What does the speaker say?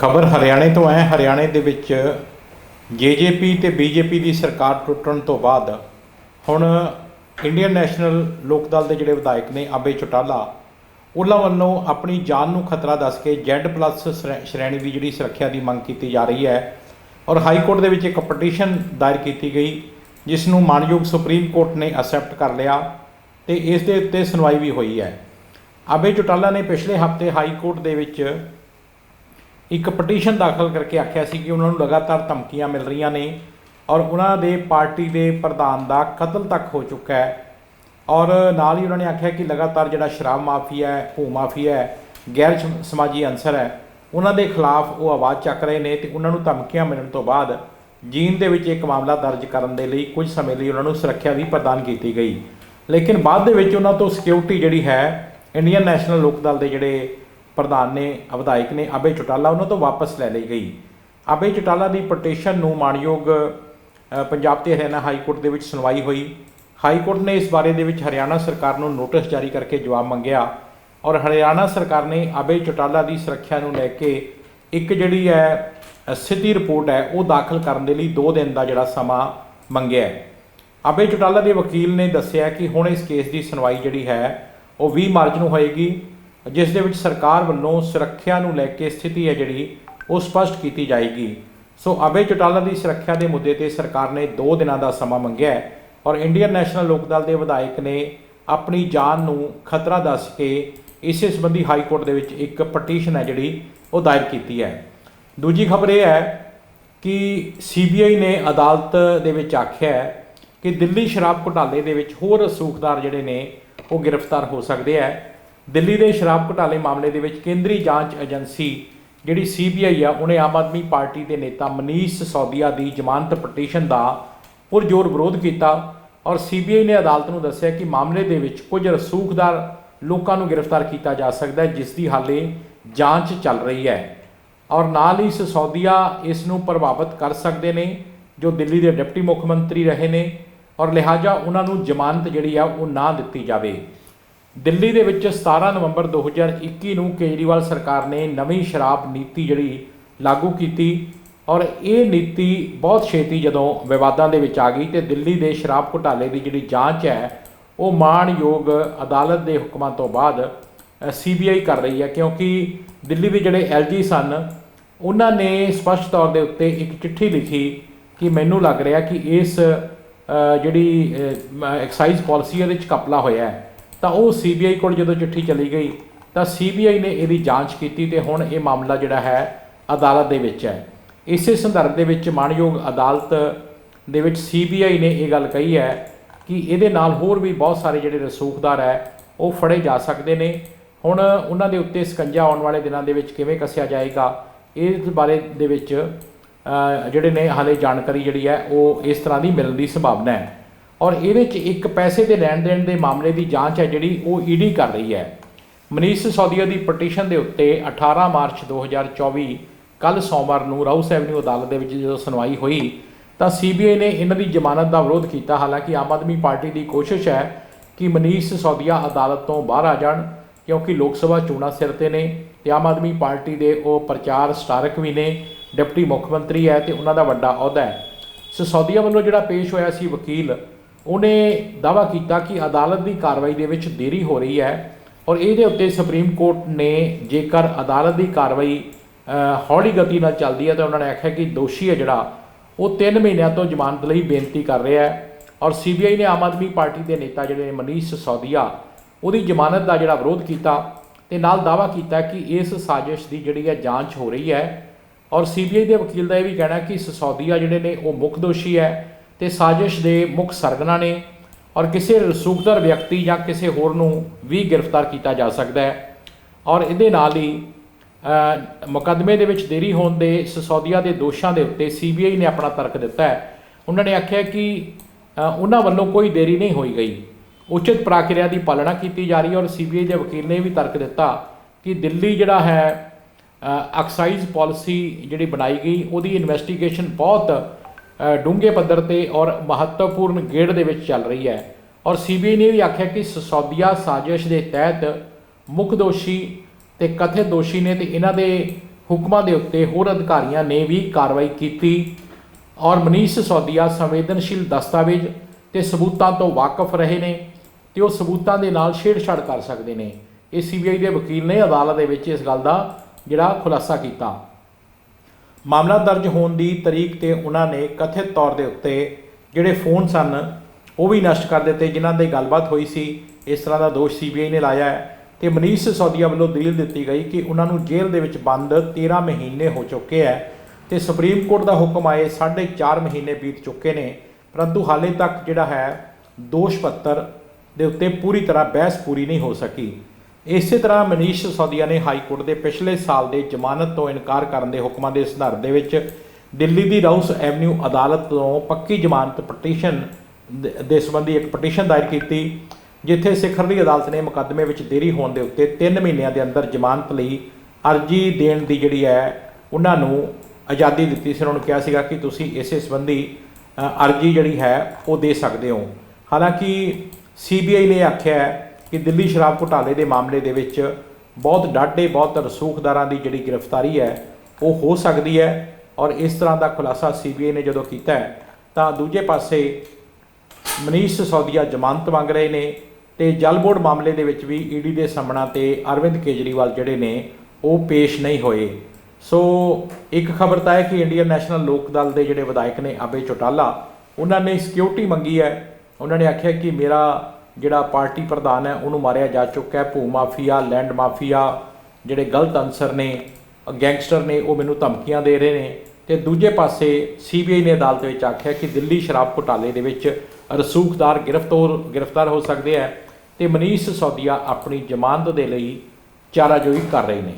ਖਬਰ ਹਰਿਆਣੇ ਤੋਂ ਹੈ। ਹਰਿਆਣੇ ਦੇ ਵਿੱਚ ਜੇਜੇਪੀ ਤੇ ਬੀਜੇਪੀ ਦੀ ਸਰਕਾਰ ਟੁੱਟਣ ਤੋਂ ਬਾਅਦ ਹੁਣ ਇੰਡੀਅਨ ਨੈਸ਼ਨਲ ਲੋਕ ਦਲ ਦੇ ਜਿਹੜੇ ਵਿਧਾਇਕ ਨੇ ਅਬੇ ਚੋਟਾਲਾ, ਉਹਨਾਂ ਵੱਲੋਂ ਆਪਣੀ ਜਾਨ ਨੂੰ ਖਤਰਾ ਦੱਸ ਕੇ Z+ ਸ਼੍ਰੇ- ਸ਼੍ਰੇਣੀ ਦੀ ਜਿਹੜੀ ਸੁਰੱਖਿਆ ਦੀ ਮੰਗ ਕੀਤੀ ਜਾ ਰਹੀ ਹੈ ਔਰ ਹਾਈ ਕੋਰਟ ਦੇ ਵਿੱਚ ਇੱਕ ਪਟੀਸ਼ਨ ਦਾਇਰ ਕੀਤੀ ਗਈ, ਜਿਸ ਨੂੰ ਮਾਨਯੋਗ ਸੁਪਰੀਮ ਕੋਰਟ ਨੇ ਅਸੈਪਟ ਕਰ ਲਿਆ ਤੇ ਇਸ ਦੇ ਉੱਤੇ ਸੁਣਵਾਈ ਵੀ ਹੋਈ ਹੈ। ਅਬੇ ਚੋਟਾਲਾ ਨੇ ਪਿਛਲੇ ਹਫ਼ਤੇ ਹਾਈ ਕੋਰਟ ਦੇ ਵਿੱਚ ਇੱਕ ਪਟੀਸ਼ਨ ਦਾਖਲ ਕਰਕੇ ਆਖਿਆ ਸੀ ਕਿ ਉਹਨਾਂ ਨੂੰ ਲਗਾਤਾਰ ਧਮਕੀਆਂ ਮਿਲ ਰਹੀਆਂ ਨੇ ਔਰ ਉਹਨਾਂ ਦੇ ਪਾਰਟੀ ਦੇ ਪ੍ਰਧਾਨ ਦਾ ਕਤਲ ਤੱਕ ਹੋ ਚੁੱਕਾ ਹੈ। ਔਰ ਨਾਲ ਹੀ ਉਹਨਾਂ ਨੇ ਆਖਿਆ ਕਿ ਲਗਾਤਾਰ ਜਿਹੜਾ ਸ਼ਰਾਬ ਮਾਫੀਆ ਹੈ, ਭੂ ਮਾਫੀਆ ਹੈ, ਗੈਰ ਸਮ- ਸਮਾਜੀ ਅਨਸਰ ਹੈ, ਉਹਨਾਂ ਦੇ ਖਿਲਾਫ ਉਹ ਆਵਾਜ਼ ਚੱਕ ਰਹੇ ਨੇ ਤੇ ਉਹਨਾਂ ਨੂੰ ਧਮਕੀਆਂ ਮਿਲਣ ਤੋਂ ਬਾਅਦ ਜੀਨ ਦੇ ਵਿੱਚ ਇੱਕ ਮਾਮਲਾ ਦਰਜ ਕਰਨ ਦੇ ਲਈ ਕੁਝ ਸਮੇਂ ਲਈ ਉਹਨਾਂ ਨੂੰ ਸੁਰੱਖਿਆ ਵੀ ਪ੍ਰਦਾਨ ਕੀਤੀ ਗਈ। ਲੇਕਿਨ ਬਾਅਦ ਦੇ ਵਿੱਚ ਉਹਨਾਂ ਤੋਂ ਸਿਕਿਉਰਿਟੀ ਜਿਹੜੀ ਹੈ ਇੰਡੀਅਨ ਨੈਸ਼ਨਲ ਲੋਕ ਦਲ ਦੇ ਜਿਹੜੇ ਪ੍ਰਧਾਨ ਨੇ ਵਿਧਾਇਕ ਨੇ ਅਬੇ ਚੋਟਾਲਾ ਉਹਨਾਂ ਤੋਂ ਵਾਪਸ ਲੈ ਲਈ ਗਈ। ਅਬੇ ਚਟਾਲਾ ਦੀ ਪਟੀਸ਼ਨ ਨੂੰ ਮਾਨਯੋਗ ਪੰਜਾਬ ਤੇ ਹਰਿਆਣਾ ਹਾਈ ਕੋਰਟ ਦੇ ਵਿੱਚ ਸੁਣਵਾਈ ਹੋਈ। ਹਾਈ ਕੋਰਟ ਨੇ ਇਸ ਬਾਰੇ ਦੇ ਵਿੱਚ ਹਰਿਆਣਾ ਸਰਕਾਰ ਨੂੰ ਨੋਟਿਸ ਜਾਰੀ ਕਰਕੇ ਜਵਾਬ ਮੰਗਿਆ ਔਰ ਹਰਿਆਣਾ ਸਰਕਾਰ ਨੇ ਅਬੇ ਚੋਟਾਲਾ ਦੀ ਸੁਰੱਖਿਆ ਨੂੰ ਲੈ ਕੇ ਇੱਕ ਜਿਹੜੀ ਹੈ ਅ, ਸਥਿਤੀ ਰਿਪੋਰਟ ਹੈ ਉਹ ਦਾਖਲ ਕਰਨ ਦੇ ਲਈ 2 ਦਿਨ ਦਾ ਜਿਹੜਾ ਸਮਾਂ ਮੰਗਿਆ ਹੈ। ਅਬੇ ਚੋਟਾਲਾ ਦੇ ਵਕੀਲ ਨੇ ਦੱਸਿਆ ਕਿ ਹੁਣ ਇਸ ਕੇਸ ਦੀ ਸੁਣਵਾਈ ਜਿਹੜੀ ਹੈ ਉਹ 20 ਮਾਰਚ ਨੂੰ ਹੋਏਗੀ। ਜਿਸ ਦੇ ਵਿੱਚ ਸਰਕਾਰ ਵੱਲੋਂ ਸੁਰੱਖਿਆ ਨੂੰ ਲੈ ਕੇ ਸਥਿਤੀ ਹੈ ਜਿਹੜੀ, ਉਹ ਸਪਸ਼ਟ ਕੀਤੀ ਜਾਏਗੀ। ਸੋ ਅਬੇ ਚੋਟਾਲਾ ਦੀ ਸੁਰੱਖਿਆ ਦੇ ਮੁੱਦੇ ਤੇ ਸਰਕਾਰ ਨੇ 2 ਦਿਨਾਂ ਦਾ ਸਮਾਂ ਮੰਗਿਆ ਹੈ ਔਰ ਇੰਡੀਅਨ ਨੈਸ਼ਨਲ ਲੋਕ ਦਲ ਦੇ ਵਿਧਾਇਕ ਨੇ ਆਪਣੀ ਜਾਨ ਨੂੰ ਖਤਰਾ ਦੱਸ ਕੇ ਇਸੇ ਸੰਬੰਧੀ ਹਾਈ ਕੋਰਟ ਦੇ ਵਿੱਚ ਇੱਕ ਪਟੀਸ਼ਨ ਹੈ ਜਿਹੜੀ, ਉਹ ਦਾਇਰ ਕੀਤੀ ਹੈ। ਦੂਜੀ ਖਬਰ ਇਹ ਹੈ ਕਿ ਸੀਬੀਆਈ ਨੇ ਅਦਾਲਤ ਦੇ ਵਿੱਚ ਆਖਿਆ ਹੈ ਕਿ ਦਿੱਲੀ ਸ਼ਰਾਬ ਘੁਟਾਲੇ ਦੇ ਵਿੱਚ ਹੋਰ ਰਸੂਖਦਾਰ ਜਿਹੜੇ ਨੇ, ਉਹ ਗ੍ਰਿਫਤਾਰ ਹੋ ਸਕਦੇ ਹੈ। ਦਿੱਲੀ ਦੇ ਸ਼ਰਾਬ ਘੁਟਾਲੇ ਮਾਮਲੇ ਦੇ ਵਿੱਚ ਕੇਂਦਰੀ ਜਾਂਚ ਏਜੰਸੀ ਜਿਹੜੀ ਸੀਬੀਆਈ ਆ, ਉਹਨੇ ਆਮ ਆਦਮੀ ਪਾਰਟੀ ਦੇ ਨੇਤਾ ਮਨੀਸ਼ ਸੌਦੀਆ ਦੀ ਜ਼ਮਾਨਤ ਪਟੀਸ਼ਨ ਦਾ ਪੁਰਜ਼ੋਰ ਵਿਰੋਧ ਕੀਤਾ ਔਰ ਸੀਬੀਆਈ ਨੇ ਅਦਾਲਤ ਨੂੰ ਦੱਸਿਆ ਕਿ ਮਾਮਲੇ ਦੇ ਵਿੱਚ ਕੁਝ ਰਸੂਖਦਾਰ ਲੋਕਾਂ ਨੂੰ ਗ੍ਰਿਫਤਾਰ ਕੀਤਾ ਜਾ ਸਕਦਾ ਹੈ, ਜਿਸ ਦੀ ਹਾਲੇ ਜਾਂਚ ਚੱਲ ਰਹੀ ਹੈ। ਔਰ ਨਾਲ ਹੀ ਸਸੌਦੀਆ ਇਸ ਨੂੰ ਪ੍ਰਭਾਵਿਤ ਕਰ ਸਕਦੇ ਨੇ, ਜੋ ਦਿੱਲੀ ਦੇ ਡਿਪਟੀ ਮੁੱਖ ਮੰਤਰੀ ਰਹੇ ਨੇ, ਔਰ ਲਿਹਾਜ਼ਾ ਉਹਨਾਂ ਨੂੰ ਜ਼ਮਾਨਤ ਜਿਹੜੀ ਆ, ਉਹ ਨਾ ਦਿੱਤੀ ਜਾਵੇ। ਦਿੱਲੀ ਦੇ ਵਿੱਚ 17 ਨਵੰਬਰ 2021 ਨੂੰ ਕੇਜਰੀਵਾਲ ਸਰਕਾਰ ਨੇ ਨਵੀਂ ਸ਼ਰਾਬ ਨੀਤੀ ਜਿਹੜੀ ਲਾਗੂ ਕੀਤੀ ਔਰ ਇਹ ਨੀਤੀ ਬਹੁਤ ਛੇਤੀ ਜਦੋਂ ਵਿਵਾਦਾਂ ਦੇ ਵਿੱਚ ਆ ਗਈ ਤੇ ਦਿੱਲੀ ਦੇ ਸ਼ਰਾਬ ਘੁਟਾਲੇ ਦੀ ਜਿਹੜੀ ਜਾਂਚ ਹੈ, ਉਹ ਮਾਣਯੋਗ ਅਦਾਲਤ ਦੇ ਹੁਕਮਾਂ ਤੋਂ ਬਾਅਦ ਸੀਬੀਆਈ ਕਰ ਰਹੀ ਹੈ ਕਿਉਂਕਿ ਦਿੱਲੀ ਦੇ ਜਿਹੜੇ ਐਲਜੀ ਸਨ, ਉਹਨਾਂ ਨੇ ਸਪਸ਼ਟ ਤੌਰ ਦੇ ਉੱਤੇ ਇੱਕ ਚਿੱਠੀ ਲਿਖੀ ਕਿ ਮੈਨੂੰ ਲੱਗ ਰਿਹਾ ਕਿ ਇਸ ਜਿਹੜੀ ਐਕਸਾਈਜ਼ ਪਾਲਿਸੀ ਉਹਦੇ ਵਿੱਚ ਕਪਲਾ ਹੋਇਆ ਹੈ। ਤਾਂ ਉਹ ਸੀਬੀਆਈ ਕੋਲ ਜਦੋਂ ਚਿੱਠੀ ਚਲੀ ਗਈ, ਤਾਂ ਸੀਬੀਆਈ ਨੇ ਇਹਦੀ ਜਾਂਚ ਕੀਤੀ ਤੇ ਹੁਣ ਇਹ ਮਾਮਲਾ ਜਿਹੜਾ ਹੈ ਅਦਾਲਤ ਦੇ ਵਿੱਚ ਹੈ। ਇਸੇ ਸੰਦਰਭ ਦੇ ਵਿੱਚ ਮਾਣਯੋਗ ਅਦਾਲਤ ਦੇ ਵਿੱਚ ਸੀਬੀਆਈ ਨੇ ਇਹ ਗੱਲ ਕਹੀ ਹੈ ਕਿ ਇਹਦੇ ਨਾਲ ਹੋਰ ਵੀ ਬਹੁਤ ਸਾਰੇ ਜਿਹੜੇ ਰਸੂਖਦਾਰ ਹੈ, ਉਹ ਫੜੇ ਜਾ ਸਕਦੇ ਨੇ। ਹੁਣ ਉਹਨਾਂ ਦੇ ਉੱਤੇ ਸਕੰਜਾ ਆਉਣ ਵਾਲੇ ਦਿਨਾਂ ਦੇ ਵਿੱਚ ਕਿਵੇਂ ਕੱਸਿਆ ਜਾਏਗਾ, ਇਸ ਬਾਰੇ ਦੇ ਵਿੱਚ ਜਿਹੜੇ ਨੇ ਹਾਲੇ ਜਾਣਕਾਰੀ ਜਿਹੜੀ ਹੈ, ਉਹ ਇਸ ਤਰ੍ਹਾਂ ਦੀ ਮਿਲਣ ਦੀ ਸੰਭਾਵਨਾ ਹੈ। ਔਰ ਇਹਦੇ 'ਚ ਇੱਕ ਪੈਸੇ ਦੇ ਲੈਣ ਦੇਣ ਦੇ ਮਾਮਲੇ ਦੀ ਜਾਂਚ ਹੈ ਜਿਹੜੀ ਉਹ ਈਡੀ ਕਰ ਰਹੀ ਹੈ। ਮਨੀਸ਼ ਸੌਦੀਆ ਦੀ ਪਟੀਸ਼ਨ ਦੇ ਉੱਤੇ 18 ਮਾਰਚ 2024 ਕੱਲ ਸੋਮਵਾਰ ਨੂੰ ਰਾਊਸ ਐਵਨਿਊ ਅਦਾਲਤ ਦੇ ਵਿੱਚ ਜਦੋਂ ਸੁਣਵਾਈ ਹੋਈ, ਤਾਂ ਸੀਬੀਆਈ ਨੇ ਇਹਨਾਂ ਦੀ ਜ਼ਮਾਨਤ ਦਾ ਵਿਰੋਧ ਕੀਤਾ। ਹਾਲਾਂਕਿ ਆਮ ਆਦਮੀ ਪਾਰਟੀ ਦੀ ਕੋਸ਼ਿਸ਼ ਹੈ ਕਿ ਮਨੀਸ਼ ਸੌਦੀਆ ਅਦਾਲਤ ਤੋਂ ਬਾਹਰ ਆ ਜਾਣ, ਕਿਉਂਕਿ ਲੋਕ ਸਭਾ ਚੋਣਾਂ ਸਿਰ ਤੇ ਨੇ ਤੇ ਆਮ ਆਦਮੀ ਪਾਰਟੀ ਦੇ ਉਹ ਪ੍ਰਚਾਰ ਸਟਾਰਕ ਵੀ ਨੇ, ਡਿਪਟੀ ਮੁੱਖ ਮੰਤਰੀ ਹੈ ਤੇ ਉਹਨਾਂ ਦਾ ਵੱਡਾ ਅਹੁਦਾ ਹੈ। ਸਿਸੋਦੀਆ ਵੱਲੋਂ ਜਿਹੜਾ ਪੇਸ਼ ਹੋਇਆ ਸੀ ਵਕੀਲ ਉਹਨੇ ਦਾਅਵਾ ਕੀਤਾ ਕਿ ਅਦਾਲਤ ਦੀ ਕਾਰਵਾਈ ਦੇ ਵਿੱਚ ਦੇਰੀ ਹੋ ਰਹੀ ਹੈ ਔਰ ਇਹਦੇ ਉੱਤੇ ਸੁਪਰੀਮ ਕੋਰਟ ਨੇ ਜੇਕਰ ਅਦਾਲਤ ਦੀ ਕਾਰਵਾਈ ਹੌਲੀ ਗਤੀ ਨਾਲ ਚੱਲਦੀ ਹੈ ਤਾਂ ਉਹਨਾਂ ਨੇ ਆਖਿਆ ਕਿ ਦੋਸ਼ੀ ਹੈ ਜਿਹੜਾ, ਉਹ 3 ਮਹੀਨਿਆਂ ਤੋਂ ਜ਼ਮਾਨਤ ਲਈ ਬੇਨਤੀ ਕਰ ਰਿਹਾ ਹੈ ਔਰ ਸੀਬੀਆਈ ਨੇ ਆਮ ਆਦਮੀ ਪਾਰਟੀ ਦੇ ਨੇਤਾ ਜਿਹੜੇ ਨੇ ਮਨੀਸ਼ ਸੌਦੀਆ, ਉਹਦੀ ਜ਼ਮਾਨਤ ਦਾ ਜਿਹੜਾ ਵਿਰੋਧ ਕੀਤਾ ਤੇ ਨਾਲ ਦਾਅਵਾ ਕੀਤਾ ਕਿ ਇਸ ਸਾਜ਼ਿਸ਼ ਦੀ ਜਿਹੜੀ ਹੈ ਜਾਂਚ ਹੋ ਰਹੀ ਹੈ ਔਰ ਸੀਬੀਆਈ ਦੇ ਵਕੀਲ ਦਾ ਇਹ ਵੀ ਕਹਿਣਾ ਕਿ ਸਸੌਦੀਆ ਜਿਹੜੇ ਨੇ ਉਹ ਮੁੱਖ ਦੋਸ਼ੀ ਹੈ ਤੇ ਸਾਜ਼ਿਸ਼ ਦੇ ਮੁੱਖ ਸਰਗਨਾ ਨੇ ਔਰ ਕਿਸੇ ਰਸੂਖਦਾਰ ਵਿਅਕਤੀ ਜਾਂ ਕਿਸੇ ਹੋਰ ਨੂੰ ਵੀ ਗ੍ਰਿਫਤਾਰ ਕੀਤਾ ਜਾ ਸਕਦਾ ਹੈ। ਔਰ ਇਹਦੇ ਨਾਲ ਹੀ ਅ, ਮੁਕੱਦਮੇ ਦੇ ਵਿੱਚ ਦੇਰੀ ਹੋਣ ਦੇ ਸਸੌਦੀਆ ਦੇ ਦੋਸ਼ਾਂ ਦੇ ਉੱਤੇ ਸੀਬੀਆਈ ਨੇ ਆਪਣਾ ਤਰਕ ਦਿੱਤਾ ਹੈ। ਉਹਨਾਂ ਨੇ ਆਖਿਆ ਕਿ ਉਹਨਾਂ ਵੱਲੋਂ ਕੋਈ ਦੇਰੀ ਨਹੀਂ ਹੋਈ ਗਈ। ਉਚਿਤ ਪ੍ਰਕਿਰਿਆ ਦੀ ਪਾਲਣਾ ਕੀਤੀ ਜਾ ਰਹੀ ਹੈ ਔਰ ਸੀਬੀਆਈ ਦੇ ਵਕੀਲ ਨੇ ਵੀ ਤਰਕ ਦਿੱਤਾ ਕਿ ਦਿੱਲੀ ਜਿਹੜਾ ਹੈ ਐਕਸਾਈਜ਼ ਪਾਲਿਸੀ ਜਿਹੜੀ ਬਣਾਈ ਗਈ ਉਹਦੀ ਇਨਵੈਸਟੀਗੇਸ਼ਨ ਬਹੁਤ ਡੂੰਘੇ ਪੱਧਰ ਤੇ ਔਰ ਮਹੱਤਵਪੂਰਨ ਗੇੜ ਦੇ ਵਿੱਚ ਚੱਲ ਰਹੀ ਹੈ। ਔਰ ਸੀਬੀਆਈ ਨੇ ਵੀ ਆਖਿਆ ਕਿ ਸਸੌਦੀਆ ਸਾਜ਼ਿਸ਼ ਦੇ ਤਹਿਤ ਮੁੱਖ ਦੋਸ਼ੀ ਤੇ ਕਥਿਤ ਦੋਸ਼ੀ ਨੇ ਤੇ ਇਹਨਾਂ ਦੇ ਹੁਕਮਾਂ ਦੇ ਉੱਤੇ ਹੋਰ ਅਧਿਕਾਰੀਆਂ ਨੇ ਵੀ ਕਾਰਵਾਈ ਕੀਤੀ। ਔਰ ਮਨੀਸ਼ ਸਸੌਦੀਆ ਸੰਵੇਦਨਸ਼ੀਲ ਦਸਤਾਵੇਜ਼ ਤੇ ਸਬੂਤਾਂ ਤੋਂ ਵਾਕਿਫ ਰਹੇ ਨੇ ਤੇ ਉਹ ਸਬੂਤਾਂ ਦੇ ਨਾਲ ਛੇੜਛਾੜ ਕਰ ਸਕਦੇ ਨੇ। ਇਹ ਸੀਬੀਆਈ ਦੇ ਵਕੀਲ ਨੇ ਅਦਾਲਤ ਦੇ ਵਿੱਚ ਇਸ ਗੱਲ ਦਾ ਜਿਹੜਾ ਖੁਲਾਸਾ ਕੀਤਾ। ਮਾਮਲਾ ਦਰਜ ਹੋਣ ਦੀ ਤਰੀਕ ਤੇ ਉਹਨਾਂ ਨੇ ਕਥਿਤ ਤੌਰ ਦੇ ਉੱਤੇ ਜਿਹੜੇ ਫੋਨ ਸਨ, ਉਹ ਵੀ ਨਸ਼ਟ ਕਰ ਦਿੱਤੇ, ਜਿਨ੍ਹਾਂ ਦੀ ਗੱਲਬਾਤ ਹੋਈ ਸੀ, ਇਸ ਤਰ੍ਹਾਂ ਦਾ ਦੋਸ਼ ਸੀਬੀਆਈ ਨੇ ਲਾਇਆ ਹੈ। ਤੇ ਮਨੀਸ਼ ਸਿਸੋਦੀਆ ਵੱਲੋਂ ਦਲੀਲ ਦਿੱਤੀ ਗਈ ਕਿ ਉਹਨਾਂ ਨੂੰ ਜੇਲ੍ਹ ਦੇ ਵਿੱਚ ਬੰਦ 13 ਮਹੀਨੇ ਹੋ ਚੁੱਕੇ ਹੈ ਤੇ ਸੁਪਰੀਮ ਕੋਰਟ ਦਾ ਹੁਕਮ ਆਏ 4.5 ਮਹੀਨੇ ਬੀਤ ਚੁੱਕੇ ਨੇ, ਪਰੰਤੂ ਹਾਲੇ ਤੱਕ ਜਿਹੜਾ ਹੈ ਦੋਸ਼ ਪੱਤਰ ਦੇ ਉੱਤੇ ਪੂਰੀ ਤਰ੍ਹਾਂ ਬਹਿਸ ਪੂਰੀ ਨਹੀਂ ਹੋ ਸਕੀ। ਇਸੇ ਤਰ੍ਹਾਂ ਮਨੀਸ਼ ਸਿਸੋਦੀਆ ਨੇ ਹਾਈ ਕੋਰਟ ਦੇ ਪਿਛਲੇ ਸਾਲ ਦੇ ਜ਼ਮਾਨਤ ਤੋਂ ਇਨਕਾਰ ਕਰਨ ਦੇ ਹੁਕਮਾਂ ਦੇ ਸੰਦਰਭ ਦੇ ਵਿੱਚ ਦਿੱਲੀ ਦੀ ਰਾਊਸ ਐਵਨਿਊ ਅਦਾਲਤ ਤੋਂ ਪੱਕੀ ਜ਼ਮਾਨਤ ਪਟੀਸ਼ਨ ਦੇ- ਸੰਬੰਧੀ ਇੱਕ ਪਟੀਸ਼ਨ ਦਾਇਰ ਕੀਤੀ, ਜਿੱਥੇ ਸਿਖਰਲੀ ਅਦਾਲਤ ਨੇ ਮੁਕੱਦਮੇ ਵਿੱਚ ਦੇਰੀ ਹੋਣ ਦੇ ਉੱਤੇ 3 ਮਹੀਨਿਆਂ ਦੇ ਅੰਦਰ ਜ਼ਮਾਨਤ ਲਈ ਅਰਜੀ ਦੇਣ ਦੀ ਜਿਹੜੀ ਹੈ, ਉਹਨਾਂ ਨੂੰ ਆਜ਼ਾਦੀ ਦਿੱਤੀ ਸੀ। ਉਹਨਾਂ ਨੂੰ ਕਿਹਾ ਸੀਗਾ ਕਿ ਤੁਸੀਂ ਇਸੇ ਸੰਬੰਧੀ ਅਰਜੀ ਜਿਹੜੀ ਹੈ, ਉਹ ਦੇ ਸਕਦੇ ਹੋ। ਹਾਲਾਂਕਿ ਸੀਬੀਆਈ ਨੇ ਆਖਿਆ ਕਿ ਦਿੱਲੀ ਸ਼ਰਾਬ ਘੁਟਾਲੇ ਦੇ ਮਾਮਲੇ ਦੇ ਵਿੱਚ ਬਹੁਤ ਡਾਢੇ, ਬਹੁਤ ਰਸੂਖਦਾਰਾਂ ਦੀ ਜਿਹੜੀ ਗ੍ਰਿਫਤਾਰੀ ਹੈ, ਉਹ ਹੋ ਸਕਦੀ ਹੈ ਔਰ ਇਸ ਤਰ੍ਹਾਂ ਦਾ ਖੁਲਾਸਾ ਸੀਬੀਆਈ ਨੇ ਜਦੋਂ ਕੀਤਾ ਹੈ, ਤਾਂ ਦੂਜੇ ਪਾਸੇ ਮਨੀਸ਼ ਸੌਦੀਆ ਜ਼ਮਾਨਤ ਮੰਗ ਰਹੇ ਨੇ ਤੇ ਜਲ ਬੋਰਡ ਮਾਮਲੇ ਦੇ ਵਿੱਚ ਵੀ ਈਡੀ ਦੇ ਸਾਹਮਣਾ ਤੇ ਅਰਵਿੰਦ ਕੇਜਰੀਵਾਲ ਜਿਹੜੇ ਨੇ, ਉਹ ਪੇਸ਼ ਨਹੀਂ ਹੋਏ। ਸੋ ਇੱਕ ਖਬਰ ਤਾਂ ਹੈ ਕਿ ਇੰਡੀਅਨ ਨੈਸ਼ਨਲ ਲੋਕ ਦਲ ਦੇ ਜਿਹੜੇ ਵਿਧਾਇਕ ਨੇ ਅਬੇ ਚੋਟਾਲਾ, ਉਹਨਾਂ ਨੇ ਸਿਕਿਉਰਿਟੀ ਮੰਗੀ ਹੈ। ਉਹਨਾਂ ਨੇ ਆਖਿਆ ਕਿ ਮੇਰਾ ਜਿਹੜਾ ਪਾਰਟੀ ਪ੍ਰਧਾਨ ਹੈ, ਉਹਨੂੰ ਮਾਰਿਆ ਜਾ ਚੁੱਕਾ ਹੈ, ਭੂ ਮਾਫੀਆ ਲੈਂਡ ਮਾਫੀਆ, ਜਿਹੜੇ ਗਲਤ ਅਨਸਰ ਨੇ ਗੈਂਗਸਟਰ ਨੇ, ਉਹ ਮੈਨੂੰ ਧਮਕੀਆਂ ਦੇ ਰਹੇ ਨੇ। ਤੇ ਦੂਜੇ ਪਾਸੇ ਸੀਬੀਆਈ ਨੇ ਅਦਾਲਤ ਵਿੱਚ ਆਖਿਆ ਕਿ ਦਿੱਲੀ ਸ਼ਰਾਬ ਘੁਟਾਲੇ ਦੇ ਵਿੱਚ ਰਸੂਖਦਾਰ ਗ੍ਰਿਫਤਾਰ ਗ੍ਰਿਫਤਾਰ ਹੋ ਸਕਦੇ ਹੈ ਤੇ ਮਨੀਸ਼ ਸੌਦੀਆ ਆਪਣੀ ਜ਼ਮਾਨਤ ਦੇ ਲਈ ਚਾਰਾਜੋਈ ਕਰ ਰਹੇ ਨੇ।